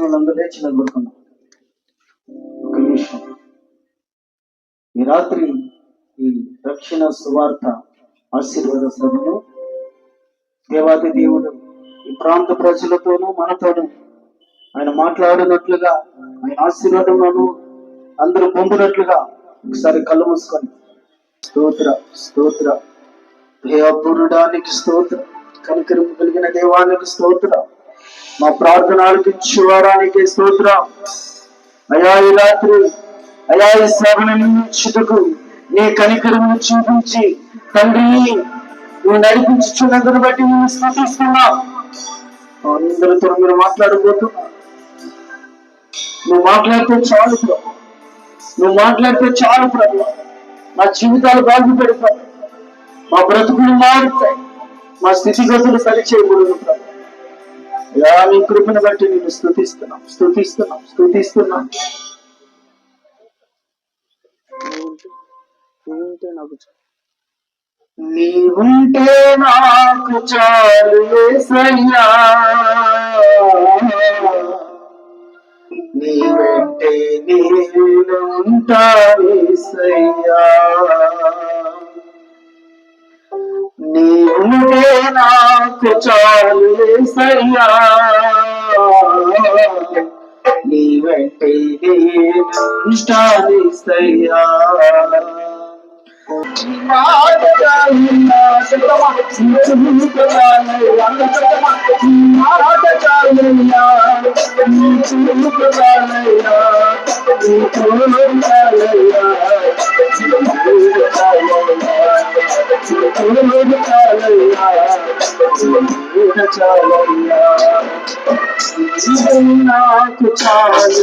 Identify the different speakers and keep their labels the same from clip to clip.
Speaker 1: ఒక నిమిషం. ఈ రాత్రి ఈ రక్షణ సువార్త ఆశీర్వాద సభను దేవాది దేవుడు ఈ ప్రాంత ప్రజలతోనూ మనతోనూ ఆయన మాట్లాడినట్లుగా ఆయన ఆశీర్వాదంలోను అందరూ పొందినట్లుగా ఒకసారి కళ్ళు మూసుకొని. స్తోత్ర స్తోత్ర. దయాపూరుడానికి స్తోత్ర. కనికరం కలిగిన దేవానికి స్తోత్ర. మా ప్రార్థన ఆలకించు వారానికి స్తోత్ర. అయా ఈ రాత్రి అయా ఈ సేవను నియమించుటకు నీ కనికరము చూపించి తండ్రి నువ్వు నడిపించుచున్నందును బట్టి నేను స్థుతిస్తున్నా. అందరితో మీరు మాట్లాడబోతు నువ్వు మాట్లాడితే చాలు ప్రభు. నువ్వు మాట్లాడితే చాలు ప్రభు. మా జీవితాలు బాగుపడతాయి. మా బ్రతుకులు మారుతాయి. మా స్థితిగతులు సరిచేయకూడదు ప్రభు. యా నీ కృపను బట్టి నేను స్థుతిస్తున్నాం. స్థుతిస్తున్నాం స్థుతిస్తున్నాం. నీ ఉంటే నాకు చాలు. యేసయ్యా నీ వెంటే నేను ఉంటాను యేసయ్యా నాకు చాలు యేసయ్యా నీ వెంటే నేను ఉంటాను యేసయ్యా నాకు చాలు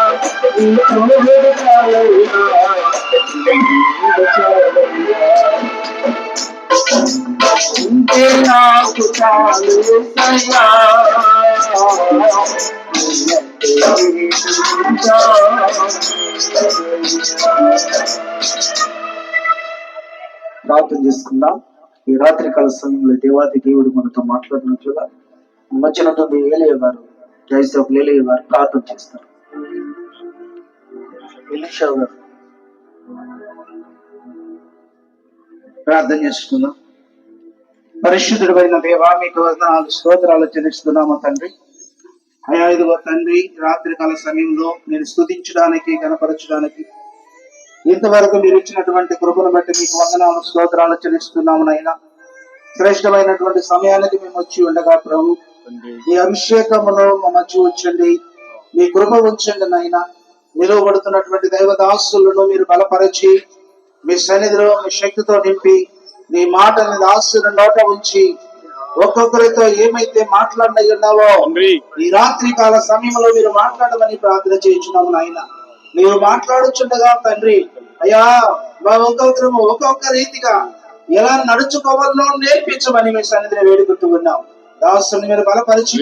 Speaker 1: ఉంటే నాకు చాలు సయ్యా ప్రార్థన చేసుకుందాం ఈ రాత్రి కాల సమయంలో దేవాది దేవుడు మనతో మాట్లాడినట్లుగా మధ్యనటువంటి ఏలియ గారు జైసఫ్ ఏలియ గారు ప్రార్థన చేస్తారు. ఎలీషా గారు ప్రార్థన చేసుకుందాం. పరిశుద్ధుడైన దేవా మీకు వందనాలు స్తోత్రాలు చెల్లిస్తున్నాము తండ్రి. అయా ఇదిగో తండ్రి రాత్రి కాల సమయంలో నేను స్తుతించడానికి గణపరచడానికి ఇంతవరకు మీరు ఇచ్చినటువంటి కృపను బట్టి మీకు వందనాలు స్తోత్రాలు చెల్లిస్తున్నాము నాయన. శ్రేష్టమైనటువంటి సమయానికి మేము వచ్చి ఉండగా ప్రభు ఈ అభిషేకమును మా మధ్య ఉంచండి మీ కృప ఉంచండి నాయన. నిలువబడుతున్నటువంటి దైవదాసులను మీరు బలపరచి మీ సన్నిధిలో మీ శక్తితో నింపి నీ మాటని దాసుని నోట ఉంచి ఒక్కొక్కరితో ఏమైతే మాట్లాడినై ఉన్నావో ఈ రాత్రి కాల సమయంలో మీరు మాట్లాడమని ప్రార్థన చేయించున్నాము నాయన. నీవు మాట్లాడుచుండగా తండ్రి అయ్యా మా ఒక్కొక్కరు ఒక్కొక్క రీతిగా ఎలా నడుచుకోవాలో నేర్పించమని మీ సన్నిధిని వేడుకుంటూ ఉన్నాం. దాసుని మీరు బలపరిచి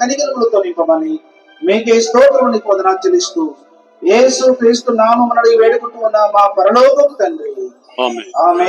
Speaker 1: కనికరములతో నింపమని మీకే స్తోత్రం నీకు వదనాలు చెల్లిస్తూ యేసు క్రీస్తు నామం అడిగి వేడుకుంటూ ఉన్న మా పరలోకపు తండ్రి.
Speaker 2: ఆమె